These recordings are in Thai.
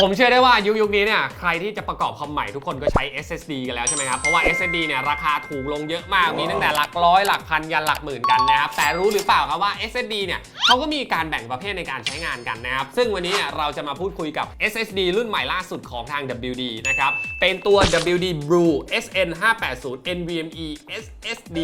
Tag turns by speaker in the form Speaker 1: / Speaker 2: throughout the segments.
Speaker 1: ผมเชื่อได้ว่ายุคยุคนี้เนี่ยใครที่จะประกอบคอมใหม่ทุกคนก็ใช้ SSD กันแล้วใช่ไหมครับ เพราะว่า SSD เนี่ยราคาถูกลงเยอะมาก มีตั้งแต่หลักร้อยหลักพันยันหลักหมื่นกันนะครับ แต่รู้หรือเปล่าครับว่า SSD เนี่ยเขาก็มีการแบ่งประเภทในการใช้งานกันนะครับ ซึ่งวันนี้เนี่ยเราจะมาพูดคุยกับ SSD รุ่นใหม่ล่าสุดของทาง WD นะครับ เป็นตัว WD Blue SN 580 NVMe SSD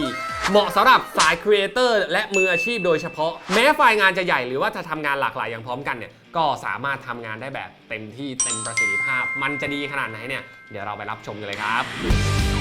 Speaker 1: เหมาะสำหรับสายครีเอเตอร์และมืออาชีพโดยเฉพาะ แม้ไฟล์งานจะใหญ่หรือว่าจะทำงานหลากหลายอย่างพร้อมกันเนี่ย ก็สามารถทำงานได้แบบเต็มที่เต็มประสิทธิภาพ มันจะดีขนาดไหนเนี่ย เดี๋ยวเราไปรับชมกันเลยครับ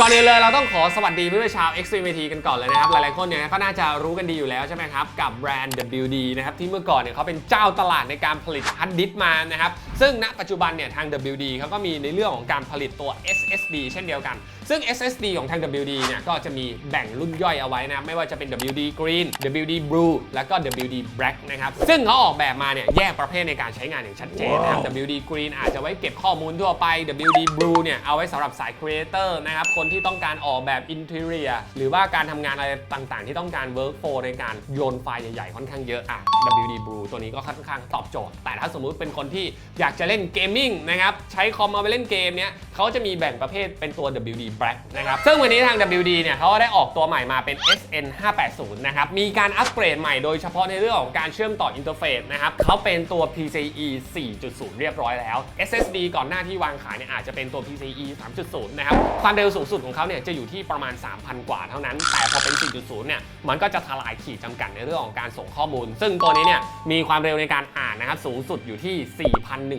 Speaker 1: ก่อนอื่นเลยเราต้องขอสวัสดีเพื่อนๆชาว Extreme กันก่อนเลยนะครับ หลายๆคนเนี่ยก็น่าจะรู้กันดีอยู่แล้วใช่ไหมครับ กับแบรนด์ WD นะครับที่เมื่อก่อนเนี่ยเขาเป็นเจ้าตลาดในการผลิตฮาร์ดดิสก์มานะครับ ซึ่งณปัจจุบันเนี่ยทาง WD เขาก็มีในเรื่องของการผลิตตัว SSD เช่นเดียวกัน ซึ่ง SSD ของทาง WD เนี่ยก็จะมีแบ่งรุ่นย่อยเอาไว้นะครับไม่ว่าจะเป็น WD Green WD Blue แล้วก็ WD Black นะครับซึ่งเขาออกแบบมาเนี่ยแยกประเภทในการใช้งานอย่างชัดเจนนะครับ WD Green อาจจะไว้เก็บข้อมูลทั่วไป WD Blue เนี่ยเอาไว้สำหรับสาย Creator นะครับคนที่ต้องการออกแบบอินเทเรียหรือว่าการทำงานอะไรต่างๆ ที่ต้องการ Workflow ในการโยนไฟล์ใหญ่ๆ ค่อนข้างเยอะอะ WD Blue ตัวนี้ก็ค่อนข้างตอบโจทย์ แต่ถ้าสมมุติเป็นคนที่อยากจะเล่นเกมมิ่งนะครับใช้คอมมาไปเล่นเกมเนี้ยเขาจะมีแบ่งประเภทเป็นตัว WD Black นะครับ ซึ่งวันนี้ทาง WD เนี่ยเขาก็ได้ออกตัวใหม่มาเป็น SN 580นะครับ มีการอัปเกรดใหม่โดยเฉพาะในเรื่องของการเชื่อมต่ออินเทอร์เฟซนะครับเขาเป็นตัว PCIe 4.0 เรียบร้อยแล้ว SSD ก่อนหน้าที่วางขายเนี่ยอาจจะเป็นตัว PCIe 3.0 นะครับ ความเร็วสูงสุดของเขาเนี่ยจะอยู่ที่ประมาณ 3,000 กว่าเท่านั้น แต่พอเป็น 4.0 เนี่ย มันก็จะทลายขีดจำกัดในเรื่องของการส่งข้อมูล ซึ่งตัวนี้เนี่ยมีความเร็วในการอ่านนะครับสูงสุดอยู่ที่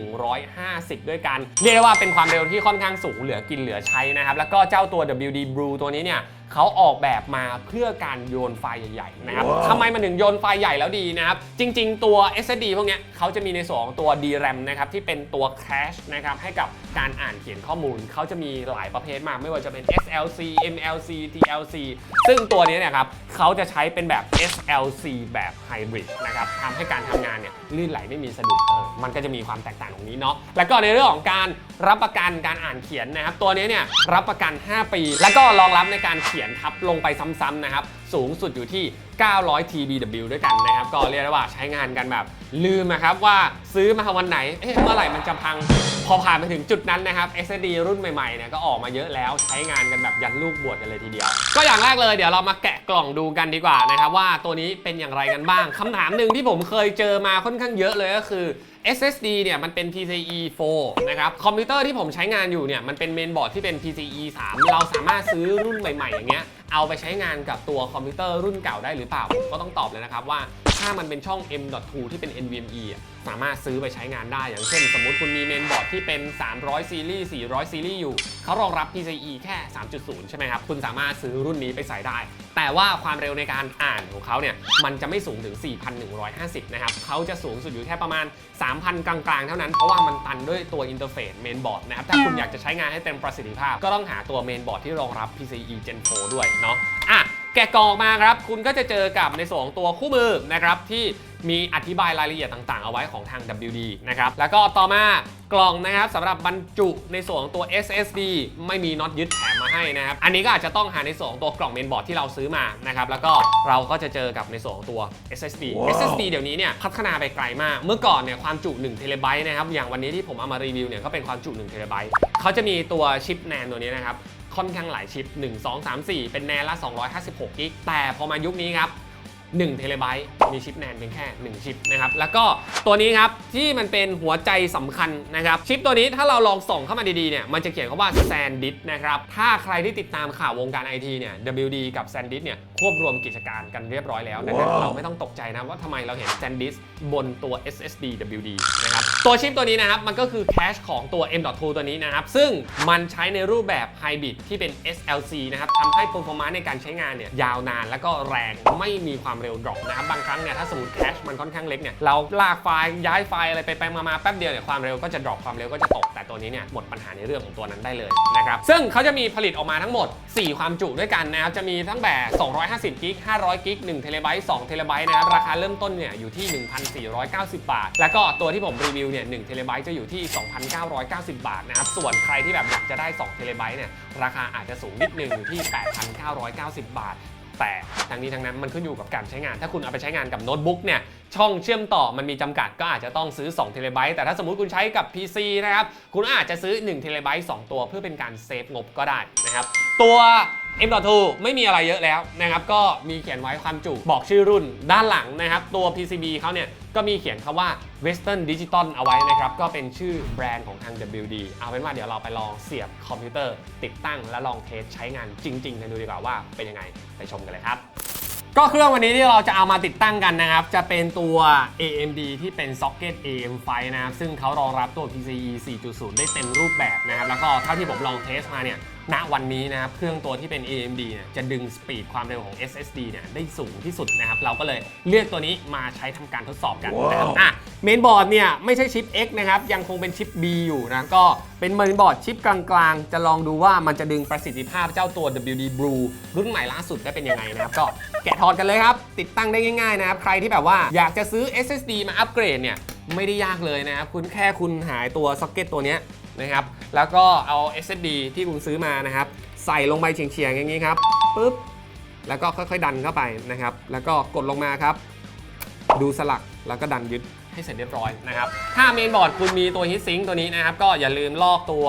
Speaker 1: 4,150 ด้วยกัน เรียกได้ว่าเป็นความเร็วที่ค่อนข้างสูงเหลือกินเหลือใช้นะครับ แล้วก็เจ้าตัว WD Blue ตัวนี้เนี่ยเขาออกแบบมาเพื่อการโยนไฟล์ใหญ่ๆนะครับทำไมมันถึงโยนไฟล์ใหญ่แล้วดีนะครับ จริงๆ ตัว SSD พวกเนี้ยเขาจะมีในส่วนของตัว DRAM นะครับที่เป็นตัว cache นะครับให้กับการอ่านเขียนข้อมูล เขาจะมีหลายประเภทมาก ไม่ว่าจะเป็น SLC MLC TLC ซึ่งตัวนี้เนี่ยครับเขาจะใช้เป็นแบบ SLC แบบไฮบริดนะครับทำให้การทำงานเนี่ยลื่นไหลไม่มีสะดุดเออมันก็จะมีความแตกต่างตรงนี้เนาะแล้วก็ในเรื่องของการรับประกันการอ่านเขียนนะครับตัวนี้เนี่ยรับประกัน 5 ปี แล้วก็รองรับในการเขียนียนทับลงไปซ้ำๆนะครับ สูงสุดอยู่ที่ 900 TBW ด้วยกันนะครับ ก็เรียกได้ว่าใช้งานกันแบบลืมนะครับว่าซื้อมาวันไหน เอ๊ะเมื่อไหร่มันจะพัง พอผ่านไปถึงจุดนั้นนะครับ SSD รุ่นใหม่ๆเนี่ยก็ออกมาเยอะแล้วใช้งานกันแบบยันลูกบวชกันเลยทีเดียว ก็อย่างแรกเลยเดี๋ยวเรามาแกะกล่องดูกันดีกว่านะครับว่าตัวนี้เป็นอย่างไรกันบ้างคำถามหนึ่งที่ผมเคยเจอมาค่อนข้างเยอะเลยก็คือ SSD เนี่ยมันเป็น PCIe 4 นะครับ คอมพิวเตอร์ที่ผมใช้งานอยู่เนี่ยมันเป็นเมนบอร์ดที่เป็น PCIe 3 เราสามารถซื้อรุ่นใหม่ ๆ อย่างเงี้ยเอาไปใช้งานกับตัวคอมพิวเตอร์รุ่นเก่าได้หรือเปล่า ก็ต้องตอบเลยนะครับว่าถ้ามันเป็นช่อง M.2 ที่เป็น NVMe สามารถซื้อไปใช้งานได้ อย่างเช่น สมมติคุณมีเมนบอร์ดที่เป็น 300 ซีรีส์ 400 ซีรีส์อยู่ เขารองรับ PCIe แค่ 3.0 ใช่ไหมครับ คุณสามารถซื้อรุ่นนี้ไปใส่ได้ แต่ว่าความเร็วในการอ่านของเขาเนี่ย มันจะไม่สูงถึง 4,150 นะครับ เขาจะสูงสุดอยู่แค่ประมาณ 3,000 กลางๆ เท่านั้น เพราะว่ามันตันด้วยตัวอินเทอร์เฟซเมนบอร์ดนะครับ ถ้าคุณอยากจะใช้งานให้เต็มประสิทธิภาพ ก็ต้องหาตัวเมนบอร์ดที่รองรับ PCIe Gen 4ด้วยเนาะ อะ แกะกล่องออกมาครับ คุณก็จะเจอกับในส่วนของตัวคู่มือนะครับที่มีอธิบายรายละเอียดต่างๆ เอาไว้ของทาง WD นะครับ แล้วก็ต่อมากล่องนะครับสำหรับบรรจุในส่วนของตัว SSD ไม่มีน็อตยึดแถมมาให้นะครับ อันนี้ก็อาจจะต้องหาในส่วนของตัวกล่องเมนบอร์ดที่เราซื้อมานะครับ แล้วก็เราก็จะเจอกับในส่วนของตัว SSD SSD เดี๋ยวนี้เนี่ยพัฒนาไปไกลมาก เมื่อก่อนเนี่ยความจุ1เทเลไบต์นะครับ อย่างวันนี้ที่ผมเอามารีวิวเนี่ยก็เป็นความจุ1เทเลไบต์เขาจะมีตัวชิปแนนตัวนี้นะครับ ค่อนข้างหลายชิป 1 2 3 4 เป็นแนละ 256กิกแต่พอมายุคนี้ครับ 1เทเลไบต์มีชิปแนนเพียงแค่ 1 ชิปนะครับ แล้วก็ตัวนี้ครับ ที่มันเป็นหัวใจสำคัญนะครับ ชิปตัวนี้ถ้าเราลองส่องเข้ามาดีๆเนี่ยมันจะเขียนคำว่า SanDisk นะครับ ถ้าใครที่ติดตามข่าววงการไอทีเนี่ย WD กับ SanDisk เนี่ยควบรวมกิจการกันเรียบร้อยแล้วดังนั้นเราไม่ต้องตกใจนะว่าทำไมเราเห็น SanDisk บนตัว SSD WD นะครับตัวชิปตัวนี้นะครับมันก็คือแคชของตัว M.2 ตัวนี้นะครับซึ่งมันใช้ในรูปแบบไฮบริดที่เป็น SLC นะครับทำให้ performance ในการใช้งานเนี่ยยาวนาน แล้วก็แรงไม่มีความความเร็วดรอปนะครับบางครั้งเนี่ยถ้าสมมติแคชมันค่อนข้างเล็กเนี่ยเราลากไฟล์ย้ายไฟล์อะไรไปไปมาๆแป๊บเดียวเนี่ยความเร็วก็จะดรอปความเร็วก็จะตกแต่ตัวนี้เนี่ยหมดปัญหาในเรื่องของตัวนั้นได้เลยนะครับซึ่งเขาจะมีผลิตออกมาทั้งหมด 4 ความจุด้วยกันนะครับจะมีทั้งแบบ250กิก500กิก1เทเลไบต์2เทเลไบต์นะครับราคาเริ่มต้นเนี่ยอยู่ที่ 1,490 บาท แล้วก็ตัวที่ผมรีวิวเนี่ย1เทเลไบต์จะอยู่ที่ 2,990 บาทนะครับส่วนใครที่แบบอยากจะได้2เทเลไบต์เนี่ยราคาอาจจะสูงนิดนึงอยู่ที่ 8,990 บาท แต่ทั้งนี้ทั้งนั้นมันขึ้นอยู่กับการใช้งาน ถ้าคุณเอาไปใช้งานกับโน้ตบุ๊กเนี่ยช่องเชื่อมต่อมันมีจำกัดก็อาจจะต้องซื้อ2เทเลไบต์แต่ถ้าสมมติคุณใช้กับ PC นะครับคุณอาจจะซื้อ1เทเลไบต์2ตัวเพื่อเป็นการเซฟงบก็ได้นะครับตัว M.2 ไม่มีอะไรเยอะแล้วนะครับ ก็มีเขียนไว้ความจุบอกชื่อรุ่นด้านหลังนะครับ ตัว PCB เขาเนี่ย ก็มีเขียนคำว่า Western Digital เอาไว้นะครับ ก็เป็นชื่อแบรนด์ของทาง WD เอาเป็นว่าเดี๋ยวเราไปลองเสียบคอมพิวเตอร์ ติดตั้งและลองเทสใช้งานจริงๆกันดูดีกว่าว่าเป็นยังไงไปชมกันเลยครับก็เครื่องวันนี้ที่เราจะเอามาติดตั้งกันนะครับ จะเป็นตัว AMD ที่เป็น Socket AM5 นะครับ ซึ่งเขารองรับตัว PCIe 4.0 ได้เต็มรูปแบบนะครับ แล้วก็เท่าที่ผมลองเทสมาเนี่ย ณวันนี้นะครับเครื่องตัวที่เป็น AMD เนี่ยจะดึงสปีดความเร็วของ SSD เนี่ยได้สูงที่สุดนะครับ เราก็เลยเลือกตัวนี้มาใช้ทำการทดสอบกันนะครับอะเมนบอร์ดเนี่ยไม่ใช่ชิป X นะครับ ยังคงเป็นชิป B อยู่นะ ก็เป็นเมนบอร์ดชิปกลางๆ จะลองดูว่ามันจะดึงประสิทธิภาพเจ้าตัว WD Blue รุ่นใหม่ล่าสุดได้เป็นยังไงนะครับ ก็แกะถอดกันเลยครับ ติดตั้งได้ง่ายๆนะครับใครที่แบบว่าอยากจะซื้อ SSD มาอัปเกรดเนี่ยไม่ได้ยากเลยนะครับคุณแค่คุณหายตัวซ็อกเก็ตตัวเนี้ย นะครับ แล้วก็เอา SSD ที่คุณซื้อมานะครับ ใส่ลงไปเฉียงๆอย่างนี้ครับปุ๊บแล้วก็ค่อยๆดันเข้าไปนะครับ แล้วก็กดลงมาครับ ดูสลักแล้วก็ดันยึดให้เสร็จเรียบร้อยนะครับ ถ้าเมนบอร์ดคุณมีตัวฮีทซิงค์ตัวนี้นะครับ ก็อย่าลืมลอกตัว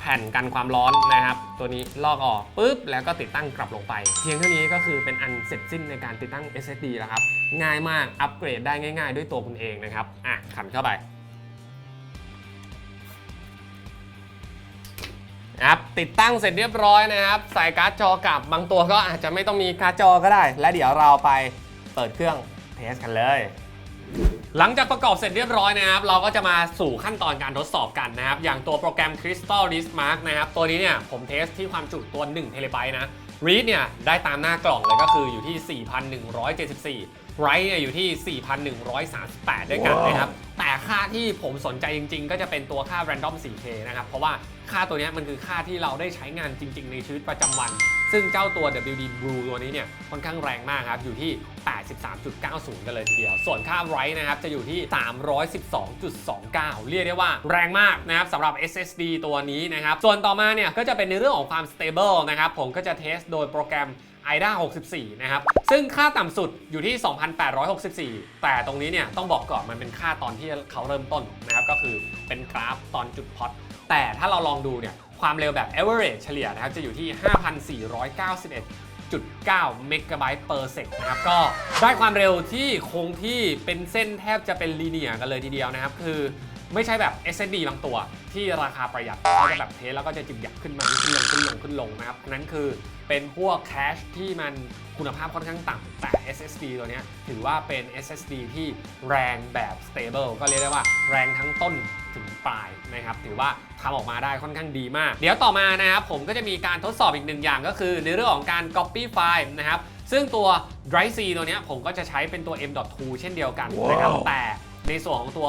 Speaker 1: แผ่นกันความร้อนนะครับ ตัวนี้ลอกออกปุ๊บแล้วก็ติดตั้งกลับลงไป เพียงเท่านี้ก็คือเป็นอันเสร็จสิ้นในการติดตั้ง SSD แล้วครับ ง่ายมากอัปเกรดได้ง่าย ๆ ด้วยตัวคุณเองนะครับอะขันเข้าไป นะครับติดตั้งเสร็จเรียบร้อยนะครับใส่การ์ดจอกลับบางตัวก็อาจจะไม่ต้องมีการ์ดจอก็ได้ และเดี๋ยวเราไปเปิดเครื่องเทสกันเลย หลังจากประกอบเสร็จเรียบร้อยนะครับ เราก็จะมาสู่ขั้นตอนการทดสอบกันนะครับ อย่างตัวโปรแกรม Crystal Disk Mark นะครับ ตัวนี้เนี่ยผมเทสที่ความจุตัว1เทเลไบต์นะ read เนี่ยได้ตามหน้ากล่องเลยก็คืออยู่ที่ 4,174 write เนี่ยอยู่ที่ 4,138 ด้วยกันนะครับ แต่ค่าที่ผมสนใจจริง ๆ ก็จะเป็นตัวค่า random 4K นะครับ เพราะว่าค่าตัวเนี้ยมันคือค่าที่เราได้ใช้งานจริง ๆ ในชีวิตประจำวัน ซึ่งเจ้าตัว WD Blue ตัวนี้เนี่ยค่อนข้างแรงมากครับ อยู่ที่ 83.90 กันเลยทีเดียว ส่วนค่า write นะครับ จะอยู่ที่ 312.29 เรียกได้ว่าแรงมากนะครับสำหรับ SSD ตัวนี้นะครับ ส่วนต่อมาเนี่ยก็จะเป็นในเรื่องของความ stable นะครับผมก็จะเทสโดยโปรแกรม IDA 64 นะครับ ซึ่งค่าต่ำสุดอยู่ที่ 2,864 แต่ตรงนี้เนี่ยต้องบอกก่อนมันเป็นค่าตอนที่เขาเริ่มต้นนะครับ ก็คือเป็นกราฟตอนจุดพอตแต่ถ้าเราลองดูเนี่ยความเร็วแบบ average เฉลี่ยนะครับ จะอยู่ที่ 5,491 9เมกะไบต์ per sec นะครับ ก็ได้ความเร็วที่คงที่เป็นเส้นแทบจะเป็นลีเนียกันเลยทีเดียวนะครับ คือ ไม่ใช่แบบ SSD บางตัวที่ราคาประหยัดเขาจะแบบเทสแล้วก็จะจิบหยับขึ้นมาขึ้นลงขึ้นลงขึ้นลงนะครับนั้นคือเป็นพวกแคชที่มันคุณภาพค่อนข้างต่ำแต่ SSD ตัวเนี้ยถือว่าเป็น SSD ที่แรงแบบ stable ก็เรียกได้ว่าแรงทั้งต้นถึงปลายนะครับถือว่าทำออกมาได้ค่อนข้างดีมาก เดี๋ยวต่อมานะครับผมก็จะมีการทดสอบอีกหนึ่งอย่างก็คือ ในเรื่องของการ copy file นะครับซึ่งตัว Drive C ตัวเนี้ยผมก็จะใช้เป็นตัว M.2 เช่นเดียวกันนะครับแต่ ในส่วนของตัว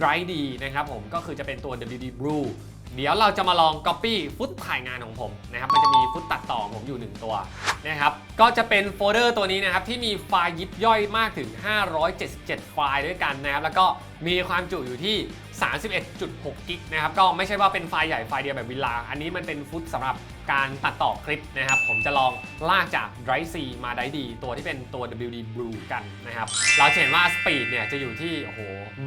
Speaker 1: Drive D นะครับผมก็คือจะเป็นตัว WD Blue เดี๋ยวเราจะมาลอง Copy ฟุตถ่ายงานของผมนะครับมันจะมีฟุตตัดต่อผมอยู่ 1 ตัวนะครับก็จะเป็นโฟลเดอร์ตัวนี้นะครับที่มีไฟล์ยิบย่อยมากถึง 577 ไฟล์ด้วยกันนะครับแล้วก็มีความจุอยู่ที่ 31.6 กิกนะครับ ก็ไม่ใช่ว่าเป็นไฟล์ใหญ่ไฟล์เดียวแบบวิลา อันนี้มันเป็นฟุตสำหรับการตัดต่อคลิปนะครับ ผมจะลองลากจาก Drive C มา Drive D ตัวที่เป็นตัว WD Blue กันนะครับ เราจะเห็นว่าสปีดเนี่ยจะอยู่ที่ โอ้โห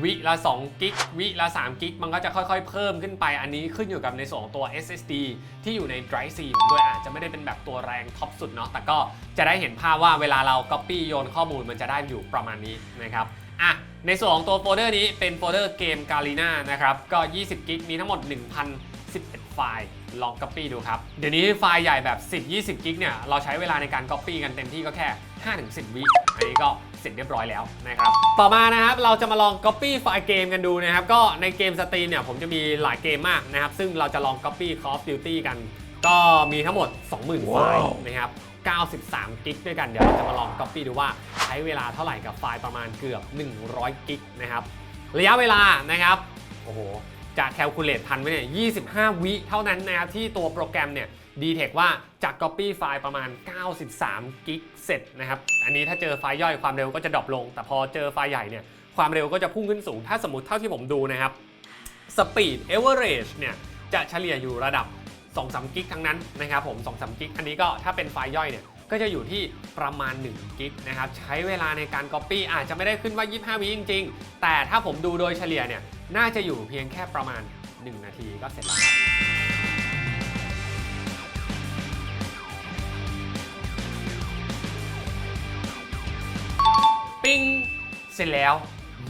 Speaker 1: วิละ2กิก วิละ3กิก มันก็จะค่อยๆ เพิ่มขึ้นไป อันนี้ขึ้นอยู่กับในส่วนของตัว SSD ที่อยู่ใน Drive C ผมด้วยอาจจะไม่ได้เป็นแบบตัวแรงท็อปสุดเนาะ แต่ก็จะได้เห็นภาพว่าเวลาเรา Copy โยนข้อมูลมันจะได้อยู่ประมาณนี้นะครับ อะในส่วนของตัวโฟลเดอร์นี้เป็นโฟลเดอร์เกม g a r i n a นะครับก็ 20กิกมีทั้งหมด 1,011 ไฟล์ลอง Copy ดูครับ เดี๋ยวนี้ไฟล์ใหญ่แบบ 10 20 กิกเนี่ยเราใช้เวลาในการ Copy กันเต็มที่ก็แค่ 5-10 วิอันนี้ก็เสร็จเรียบร้อยแล้วนะครับ ต่อมานะครับเราจะมาลอง Copy ไฟล์เกมกันดูนะครับ ก็ในเกมสตรีมเนี่ยผมจะมีหลายเกมมากนะครับ ซึ่งเราจะลอง Copy Call of Duty กัน ก็มีทั้งหมด 20,000 ไฟล์นะครับ 93 กิกด้วยกัน เดี๋ยวเราจะมาลอง Copy ดูว่าใช้เวลาเท่าไหร่กับไฟล์ประมาณเกือบ 100 กิกนะครับ ระยะเวลานะครับ โอ้โห จะแคลคูลเลตทันไหมเนี่ย 25 วิเท่านั้นนะครับที่ตัวโปรแกรมเนี่ยดีเทคว่าจะ Copy ไฟล์ประมาณ 93 กิกเสร็จนะครับ อันนี้ถ้าเจอไฟล์ย่อยความเร็วก็จะดรอปลง แต่พอเจอไฟล์ใหญ่เนี่ยความเร็วก็จะพุ่งขึ้นสูง ถ้าสมมติเท่าที่ผมดูนะครับ Speed Average เนี่ยจะเฉลี่ยอยู่ระดับ 2-3กิกทั้งนั้นนะครับผม2-3กิกอันนี้ก็ถ้าเป็นไฟล์ย่อยเนี่ยก็จะอยู่ที่ประมาณ1กิกนะครับใช้เวลาในการ Copy อาจจะไม่ได้ขึ้นว่า 25 วิจริง ๆ แต่ถ้าผมดูโดยเฉลี่ยเนี่ยน่าจะอยู่เพียงแค่ประมาณ 1 นาทีก็เสร็จแล้วปิ้งเสร็จแล้ว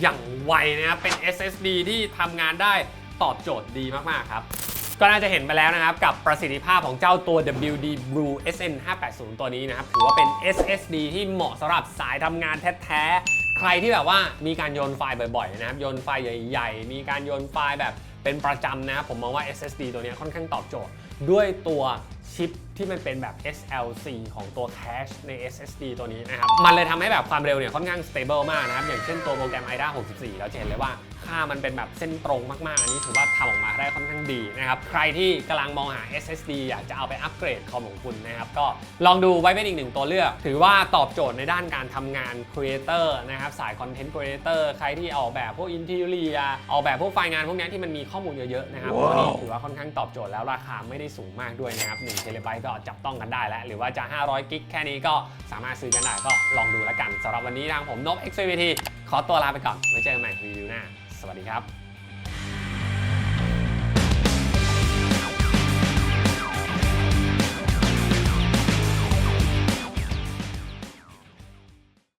Speaker 1: อย่างไวนะครับเป็น SSD ที่ทำงานได้ตอบโจทย์ดีมาก ๆ ครับ ก็น่าจะเห็นไปแล้วนะครับกับประสิทธิภาพของเจ้าตัว WD Blue SN 580ตัวนี้นะครับถือว่าเป็น SSD ที่เหมาะสำหรับสายทำงานแท้ๆ ใครที่แบบว่ามีการโยนไฟล์บ่อยๆนะครับโยนไฟล์ใหญ่ๆ มีการโยนไฟล์แบบเป็นประจำนะครับผมมองว่า SSD ตัวนี้ค่อนข้างตอบโจทย์ด้วยตัวชิป ที่มันเป็นแบบ SLC ของตัว cache ใน SSD ตัวนี้นะครับ มันเลยทำให้แบบความเร็วเนี่ยค่อนข้าง stable มากนะครับ อย่างเช่นตัวโปรแกรม IDA 64 เราจะเห็นเลยว่าค่ามันเป็นแบบเส้นตรงมาก ๆ อันนี้ถือว่าทำออกมาได้ค่อนข้างดีนะครับ ใครที่กำลังมองหา SSD อยากจะเอาไปอัปเกรดคอมของคุณนะครับ ก็ลองดูไว้เป็นอีกหนึ่งตัวเลือก ถือว่าตอบโจทย์ในด้านการทำงาน Creator นะครับ สาย Content Creator ใครที่ออกแบบพวก Interior ออกแบบพวกไฟล์งานพวกนี้ที่มันมีข้อมูลเยอะ ๆ นะครับตัวนี้ถือว่าค่อนข้างตอบโจทย์แล้วราคาไม่ได้สูงมากด้วยนะครับ1เทเลไบต์ก็จับต้องกันได้แล้ว หรือว่าจะ 500 กิกแค่นี้ก็สามารถซื้อกันได้ก็ลองดูแล้วกันสำหรับวันนี้ทางผมนบ XVT ขอตัวลาไปก่อนไว้เจอกันใหม่รีวิวหน้า สวัสดีครับ